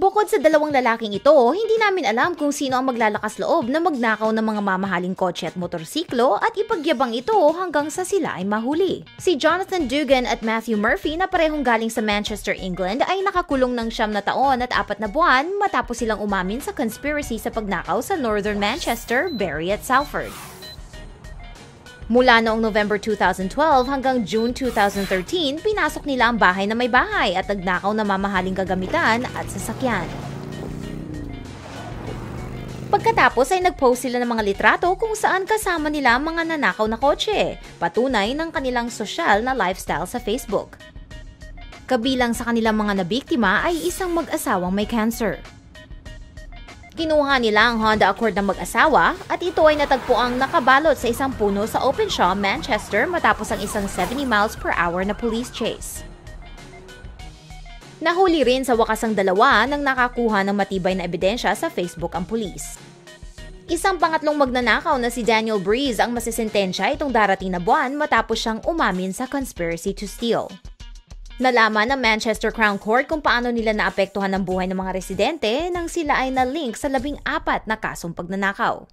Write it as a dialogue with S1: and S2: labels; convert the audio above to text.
S1: Bukod sa dalawang lalaking ito, hindi namin alam kung sino ang maglalakas loob na magnakaw ng mga mamahaling kotse at motorsiklo at ipagyabang ito hanggang sa sila ay mahuli. Si Jonathan Dugan at Matthew Murphy na parehong galing sa Manchester, England ay nakakulong ng siyam na taon at apat na buwan matapos silang umamin sa conspiracy sa pagnakaw sa Northern Manchester, Bury at Salford. Mula noong November 2012 hanggang June 2013, pinasok nila ang bahay na may bahay at nagnakaw na mamahaling kagamitan at sasakyan. Pagkatapos ay nag-post sila ng mga litrato kung saan kasama nila ang mga nanakaw na kotse, patunay ng kanilang sosyal na lifestyle sa Facebook. Kabilang sa kanilang mga nabiktima ay isang mag-asawang may cancer. Kinuha nila ang Honda Accord ng mag-asawa at ito ay natagpuang nakabalot sa isang puno sa Openshaw, Manchester matapos ang isang 70 miles per hour na police chase. Nahuli rin sa wakas ang dalawa nang nakakuha ng matibay na ebidensya sa Facebook ang pulis. Isang pangatlong magnanakaw na si Daniel Breeze ang masisentensya itong darating na buwan matapos siyang umamin sa conspiracy to steal. Nalaman ng Manchester Crown Court kung paano nila naapektuhan ang buhay ng mga residente nang sila ay na-link sa labing apat na kasong pagnanakaw.